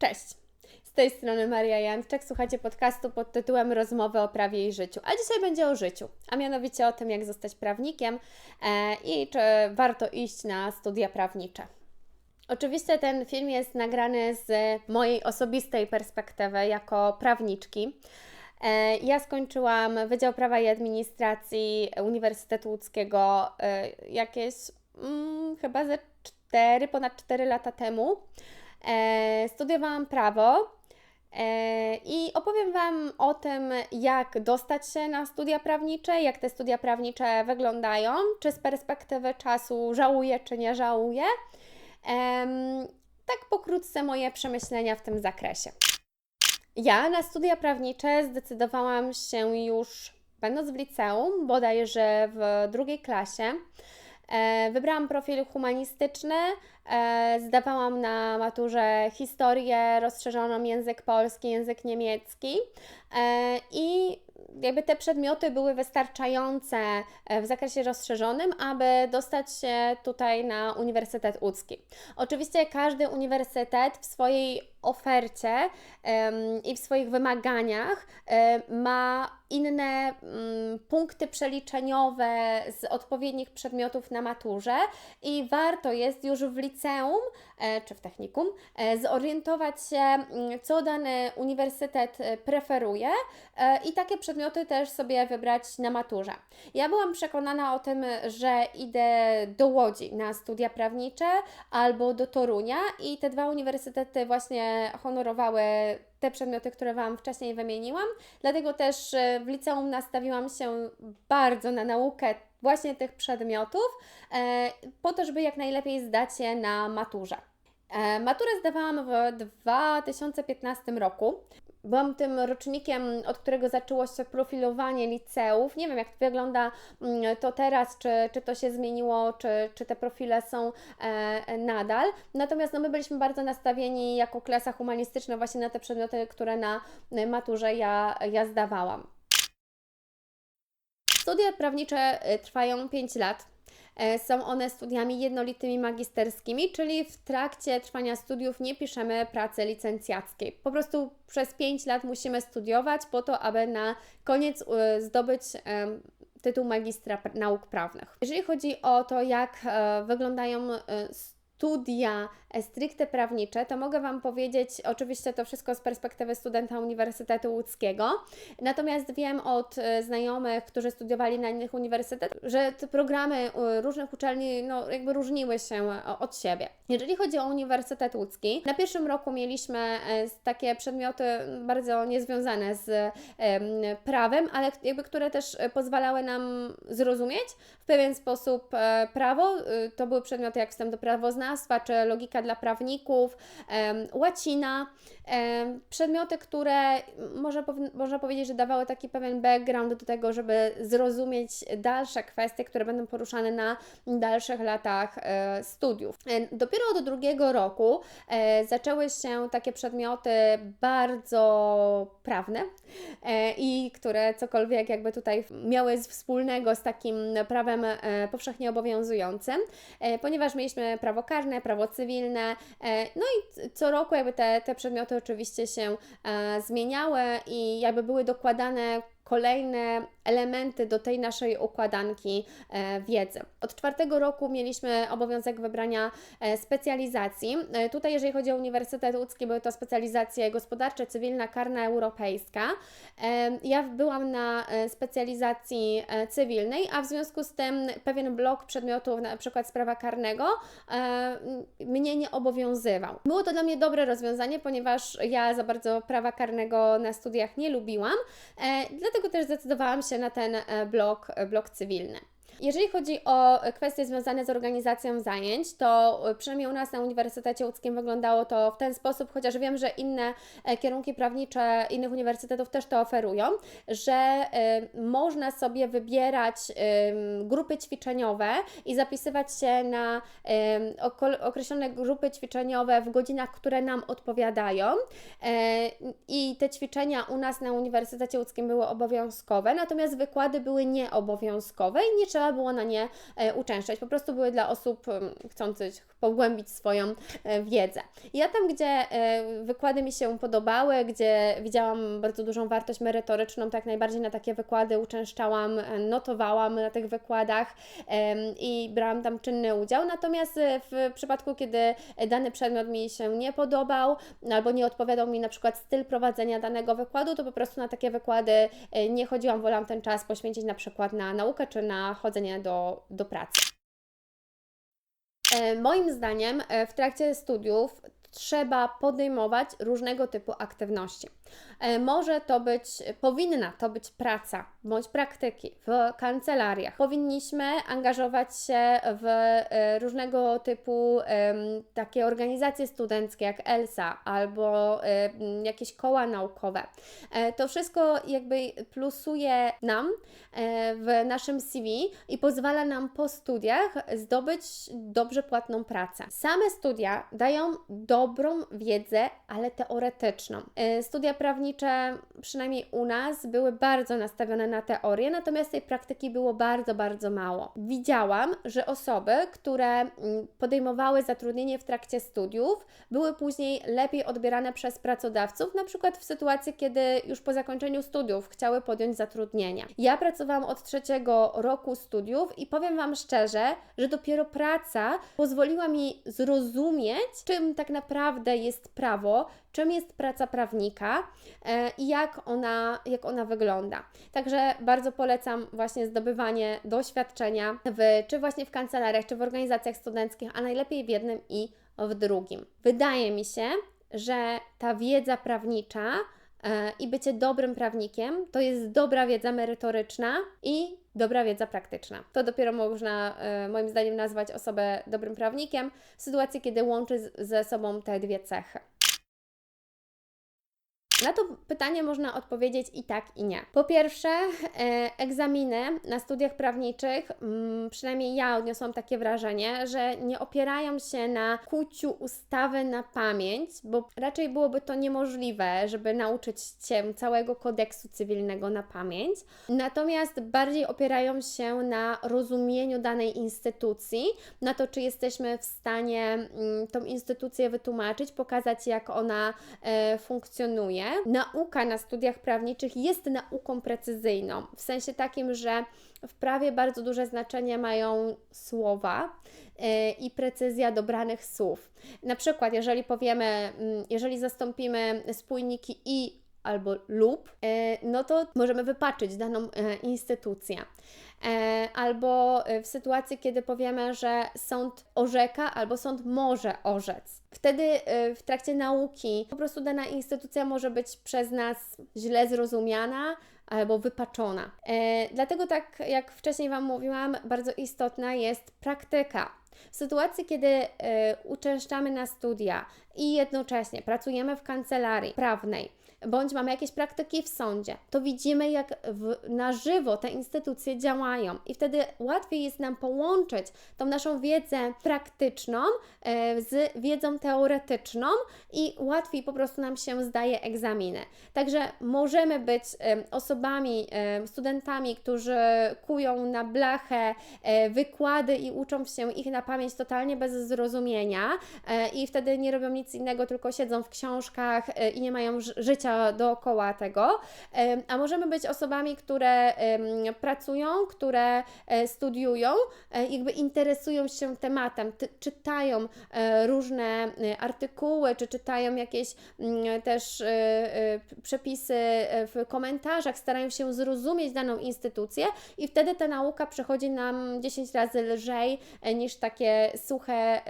Cześć! Z tej strony Maria Janczek, słuchacie podcastu pod tytułem Rozmowy o prawie i życiu. A dzisiaj będzie o życiu, a mianowicie o tym, jak zostać prawnikiem e, i czy warto iść na studia prawnicze. Oczywiście ten film jest nagrany z mojej osobistej perspektywy jako prawniczki. E, Ja skończyłam Wydział Prawa i Administracji Uniwersytetu Łódzkiego e, jakieś mm, chyba ze 4, ponad 4 lata temu. E, Studiowałam prawo e, i opowiem Wam o tym, jak dostać się na studia prawnicze, jak te studia prawnicze wyglądają, czy z perspektywy czasu żałuję, czy nie żałuję. Em, Tak pokrótce moje przemyślenia w tym zakresie. Ja na studia prawnicze zdecydowałam się już będąc w liceum, bodajże w drugiej klasie. E, Wybrałam profil humanistyczny, e, zdawałam na maturze historię, rozszerzoną język polski, język niemiecki e, i jakby te przedmioty były wystarczające w zakresie rozszerzonym, aby dostać się tutaj na Uniwersytet Łódzki. Oczywiście każdy uniwersytet w swojej ofercie i w swoich wymaganiach ma inne mm, punkty przeliczeniowe z odpowiednich przedmiotów na maturze i warto jest już w liceum e, czy w technikum e, zorientować się, mm, co dany uniwersytet e, preferuje i takie przedmioty też sobie wybrać na maturze. Ja byłam przekonana o tym, że idę do Łodzi na studia prawnicze albo do Torunia i te dwa uniwersytety właśnie honorowały te przedmioty, które Wam wcześniej wymieniłam. Dlatego też e, w liceum nastawiłam się bardzo na naukę właśnie tych przedmiotów, e, po to, żeby jak najlepiej zdać je na maturze. E, Maturę zdawałam w 2015 roku. Byłam tym rocznikiem, od którego zaczęło się profilowanie liceów. Nie wiem, jak wygląda mm, to teraz, czy, czy to się zmieniło, czy, czy te profile są e, nadal. Natomiast no, my byliśmy bardzo nastawieni jako klasa humanistyczna właśnie na te przedmioty, które na e, maturze ja, ja zdawałam. Studia prawnicze e, trwają 5 lat. E, Są one studiami jednolitymi magisterskimi, czyli w trakcie trwania studiów nie piszemy pracy licencjackiej. Po prostu przez 5 lat musimy studiować po to, aby na koniec e, zdobyć tytuł magistra nauk prawnych. Jeżeli chodzi o to, jak e, wyglądają e, studia e, stricte prawnicze, to mogę Wam powiedzieć, oczywiście to wszystko z perspektywy studenta Uniwersytetu Łódzkiego, natomiast wiem od e, znajomych, którzy studiowali na innych uniwersytetach, że te programy e, różnych uczelni no, jakby różniły się od siebie. Jeżeli chodzi o Uniwersytet Łódzki, na pierwszym roku mieliśmy takie przedmioty bardzo niezwiązane z em, prawem, ale jakby które też pozwalały nam zrozumieć w pewien sposób prawo. To były przedmioty jak wstęp do prawoznawstwa, czy logika dla prawników, łacina. Przedmioty, które może, można powiedzieć, że dawały taki pewien background do tego, żeby zrozumieć dalsze kwestie, które będą poruszane na dalszych latach e, studiów. E, Dopiero od drugiego roku e, zaczęły się takie przedmioty bardzo prawne i które cokolwiek jakby tutaj miały wspólnego z takim prawem powszechnie obowiązującym, ponieważ mieliśmy prawo karne, prawo cywilne, e, no i co roku jakby te, te przedmioty oczywiście się e, zmieniały i jakby były dokładane kolejne elementy do tej naszej układanki e, wiedzy. Od czwartego roku mieliśmy obowiązek wybrania e, specjalizacji. E, tutaj, jeżeli chodzi o Uniwersytet Łódzki, były to specjalizacje gospodarcze, cywilna, karna, europejska. Ja byłam na specjalizacji cywilnej, a w związku z tym pewien blok przedmiotów, na przykład z prawa karnego, mnie nie obowiązywał. Było to dla mnie dobre rozwiązanie, ponieważ ja za bardzo prawa karnego na studiach nie lubiłam, dlatego też zdecydowałam się na ten e, blok, e, blok cywilny. Jeżeli chodzi o kwestie związane z organizacją zajęć, to e, przynajmniej u nas na Uniwersytecie Łódzkim wyglądało to w ten sposób, chociaż wiem, że inne e, kierunki prawnicze innych uniwersytetów też to oferują, że e, można sobie wybierać grupy ćwiczeniowe i zapisywać się na określone grupy ćwiczeniowe w godzinach, które nam odpowiadają. I te ćwiczenia u nas na Uniwersytecie Łódzkim były obowiązkowe, natomiast wykłady były nieobowiązkowe i nie trzeba trzeba było na nie e, uczęszczać. Po prostu były dla osób chcących pogłębić swoją e, wiedzę. Ja tam, gdzie e, wykłady mi się podobały, gdzie widziałam bardzo dużą wartość merytoryczną, tak najbardziej na takie wykłady uczęszczałam, notowałam na tych wykładach i brałam tam czynny udział. Natomiast w przypadku, kiedy dany przedmiot mi się nie podobał albo nie odpowiadał mi na przykład styl prowadzenia danego wykładu, to po prostu na takie wykłady nie chodziłam, wolałam ten czas poświęcić na przykład na naukę czy na chodzenie do, do pracy. E, Moim zdaniem e, w trakcie studiów trzeba podejmować różnego typu aktywności. E, Może to być, powinna to być praca bądź praktyki w kancelariach. Powinniśmy angażować się w e, różnego typu takie organizacje studenckie jak ELSA albo jakieś koła naukowe. E, To wszystko jakby plusuje nam w naszym CV i pozwala nam po studiach zdobyć dobrze płatną pracę. Same studia dają dobrą wiedzę, ale teoretyczną. Studia prawnicze, przynajmniej u nas, były bardzo nastawione na teorię, natomiast tej praktyki było bardzo, bardzo mało. Widziałam, że osoby, które mm, podejmowały zatrudnienie w trakcie studiów, były później lepiej odbierane przez pracodawców, na przykład w sytuacji, kiedy już po zakończeniu studiów chciały podjąć zatrudnienie. Ja pracowałam od trzeciego roku studiów i powiem Wam szczerze, że dopiero praca pozwoliła mi zrozumieć, czym tak naprawdę jest prawo, czym jest praca prawnika e, i jak ona, jak ona wygląda. Także bardzo polecam właśnie zdobywanie doświadczenia w, czy właśnie w kancelariach, czy w organizacjach studenckich, a najlepiej w jednym i w drugim. Wydaje mi się, że ta wiedza prawnicza e, i bycie dobrym prawnikiem to jest dobra wiedza merytoryczna i dobra wiedza praktyczna. To dopiero można e, moim zdaniem nazwać osobę dobrym prawnikiem w sytuacji, kiedy łączy ze sobą te dwie cechy. Na to pytanie można odpowiedzieć i tak, i nie. Po pierwsze, e, egzaminy na studiach prawniczych, mm, przynajmniej ja odniosłam takie wrażenie, że nie opierają się na kuciu ustawy na pamięć, bo raczej byłoby to niemożliwe, żeby nauczyć się całego kodeksu cywilnego na pamięć. Natomiast bardziej opierają się na rozumieniu danej instytucji, na to, czy jesteśmy w stanie mm, tą instytucję wytłumaczyć, pokazać, jak ona e, funkcjonuje. Nauka na studiach prawniczych jest nauką precyzyjną, w sensie takim, że w prawie bardzo duże znaczenie mają słowa e, i precyzja dobranych słów. Na przykład, jeżeli powiemy, mm, jeżeli zastąpimy spójniki i albo lub, e, no to możemy wypaczyć daną e, instytucję. E, Albo w sytuacji, kiedy powiemy, że sąd orzeka albo sąd może orzec. Wtedy w trakcie nauki po prostu dana instytucja może być przez nas źle zrozumiana albo wypaczona. Dlatego, tak jak wcześniej Wam mówiłam, bardzo istotna jest praktyka. W sytuacji, kiedy uczęszczamy na studia i jednocześnie pracujemy w kancelarii prawnej, bądź mamy jakieś praktyki w sądzie, to widzimy, jak w, na żywo te instytucje działają i wtedy łatwiej jest nam połączyć tą naszą wiedzę praktyczną e, z wiedzą teoretyczną i łatwiej po prostu nam się zdaje egzaminy. Także możemy być em, osobami, em, studentami, którzy kują na blachę e, wykłady i uczą się ich na pamięć totalnie bez zrozumienia e, i wtedy nie robią nic innego, tylko siedzą w książkach e, i nie mają ży- dookoła tego. A możemy być osobami, które pracują, które e, studiują, e, jakby interesują się tematem, czytają e, różne artykuły, czy czytają jakieś mm, też przepisy w komentarzach, starają się zrozumieć daną instytucję i wtedy ta nauka przychodzi nam 10 razy lżej niż takie suche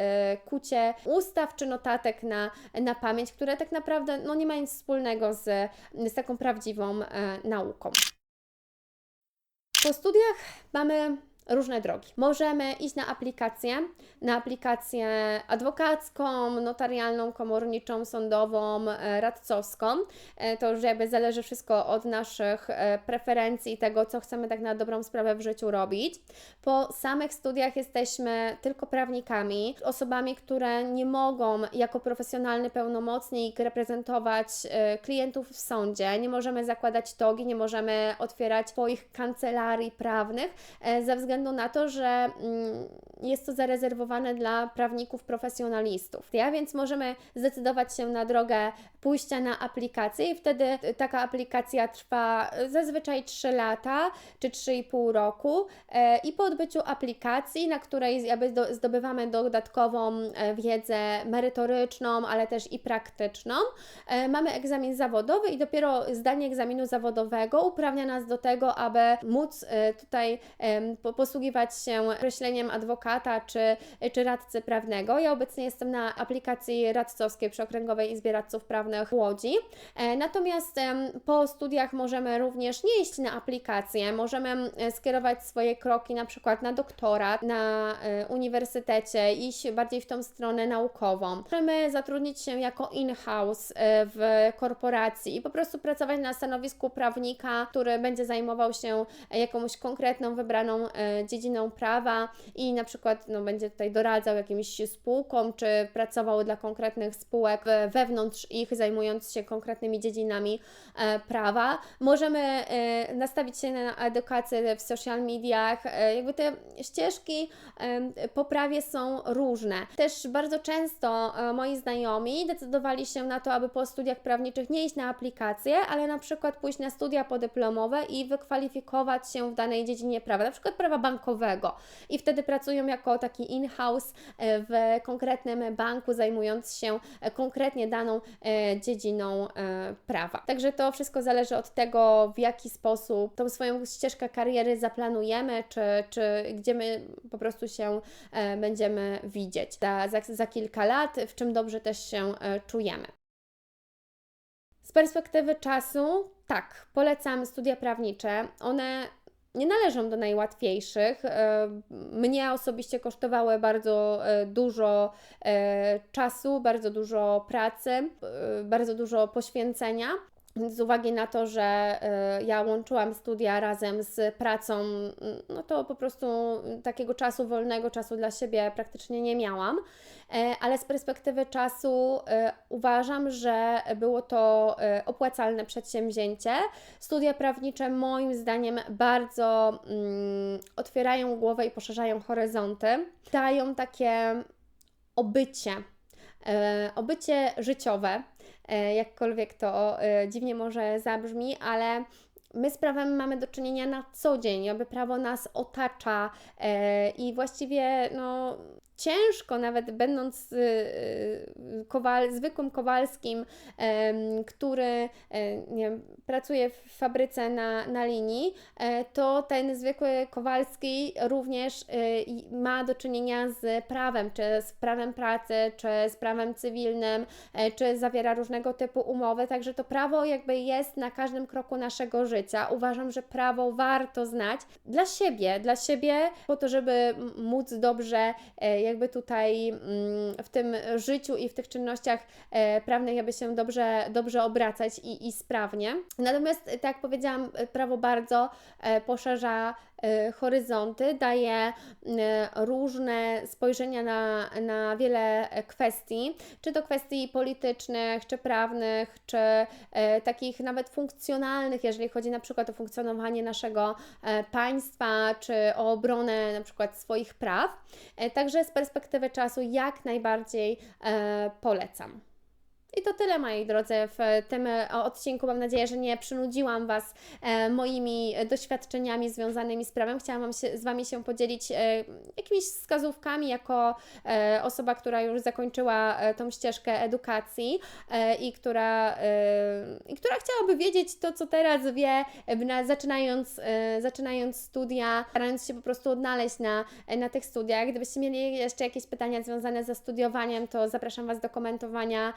kucie ustaw czy notatek na, na pamięć, które tak naprawdę no, nie ma nic wspólnego z, z taką prawdziwą e, nauką. Po studiach mamy różne drogi. Możemy iść na aplikację, na aplikację adwokacką, notarialną, komorniczą, sądową, e, radcowską. E, To już jakby zależy wszystko od naszych e, preferencji i tego, co chcemy tak na dobrą sprawę w życiu robić. Po samych studiach jesteśmy tylko prawnikami, osobami, które nie mogą jako profesjonalny pełnomocnik reprezentować klientów w sądzie. Nie możemy zakładać togi, nie możemy otwierać swoich kancelarii prawnych ze względu względu na to, że mm, jest to zarezerwowane dla prawników profesjonalistów. Ja więc możemy zdecydować się na drogę pójścia na aplikację i wtedy taka aplikacja trwa zazwyczaj 3 lata czy 3,5 roku e, i po odbyciu aplikacji, na której zdobywamy dodatkową e, wiedzę merytoryczną, ale też i praktyczną, e, mamy egzamin zawodowy i dopiero zdanie egzaminu zawodowego uprawnia nas do tego, aby móc tutaj posługiwać się określeniem adwokata czy, czy radcy prawnego. Ja obecnie jestem na aplikacji radcowskiej przy Okręgowej Izbie Radców Prawnych Łodzi. E, Natomiast po studiach możemy również nie iść na aplikację, możemy e, skierować swoje kroki na przykład na doktorat, na e, uniwersytecie, iść bardziej w tą stronę naukową. Możemy zatrudnić się jako in-house w korporacji i po prostu pracować na stanowisku prawnika, który będzie zajmował się jakąś konkretną, wybraną dziedziną prawa i na przykład no, będzie tutaj doradzał jakimś spółkom, czy pracował dla konkretnych spółek we- wewnątrz ich, zajmując się konkretnymi dziedzinami e, prawa. Możemy e, nastawić się na edukację w social mediach. E, jakby te ścieżki po prawie są różne. Też bardzo często moi znajomi decydowali się na to, aby po studiach prawniczych nie iść na aplikację, ale na przykład pójść na studia podyplomowe i wykwalifikować się w danej dziedzinie prawa, na przykład prawa bankowego. I wtedy pracują jako taki in-house e, w konkretnym banku, zajmując się e, konkretnie daną e, dziedziną prawa. Także to wszystko zależy od tego, w jaki sposób tą swoją ścieżkę kariery zaplanujemy, czy, czy gdzie my po prostu się będziemy widzieć za, za, kilka lat, w czym dobrze też się czujemy. Z perspektywy czasu, tak, polecam studia prawnicze. One nie należą do najłatwiejszych. E, Mnie osobiście kosztowały bardzo e, dużo e, czasu, bardzo dużo pracy, bardzo dużo poświęcenia. Z uwagi na to, że e, ja łączyłam studia razem z pracą, mm, no to po prostu takiego czasu wolnego, czasu dla siebie praktycznie nie miałam. E, Ale z perspektywy czasu e, uważam, że było to e, opłacalne przedsięwzięcie. Studia prawnicze moim zdaniem bardzo mm, otwierają głowę i poszerzają horyzonty, dają takie obycie, obycie życiowe, jakkolwiek to e, dziwnie może zabrzmi, ale my z prawem mamy do czynienia na co dzień, aby prawo nas otacza e, i właściwie no, ciężko, nawet będąc y, y, kowal, zwykłym Kowalskim, który e, wiem, pracuje w fabryce na, na linii, e, to ten zwykły Kowalski również i ma do czynienia z prawem, czy z prawem pracy, czy z prawem cywilnym, e, czy zawiera różnego typu umowy, także to prawo jakby jest na każdym kroku naszego życia. Uważam, że prawo warto znać dla siebie, dla siebie, po to, żeby móc dobrze e, jakby tutaj mm, w tym życiu i w tych czynnościach e, prawnych jakby się dobrze, dobrze obracać i, i sprawnie. Natomiast, tak jak powiedziałam, prawo bardzo e, poszerza horyzonty, daje e, różne spojrzenia na, na wiele e, kwestii, czy to kwestii politycznych, czy prawnych, czy e, takich nawet funkcjonalnych, jeżeli chodzi na przykład o funkcjonowanie naszego e, państwa, czy o obronę na przykład swoich praw. E, Także z perspektywy czasu jak najbardziej e, polecam. I to tyle, moi drodzy, w tym e, odcinku. Mam nadzieję, że nie przynudziłam Was e, moimi doświadczeniami związanymi z prawem. Chciałam się, z Wami się podzielić e, jakimiś wskazówkami jako osoba, która już zakończyła tą ścieżkę edukacji i, która, i która chciałaby wiedzieć to, co teraz wie, na, zaczynając, zaczynając studia, starając się po prostu odnaleźć na, na tych studiach. Gdybyście mieli jeszcze jakieś pytania związane ze studiowaniem, to zapraszam Was do komentowania,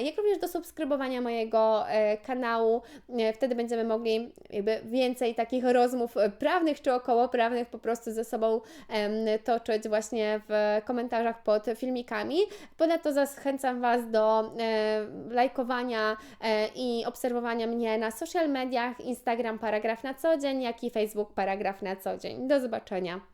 jak również do subskrybowania mojego e, kanału. E, Wtedy będziemy mogli jakby więcej takich rozmów prawnych czy okołoprawnych po prostu ze sobą toczyć właśnie w komentarzach pod filmikami. Ponadto zachęcam Was do e, lajkowania i obserwowania mnie na social mediach, Instagram Paragraf na co dzień, jak i Facebook Paragraf na co dzień. Do zobaczenia.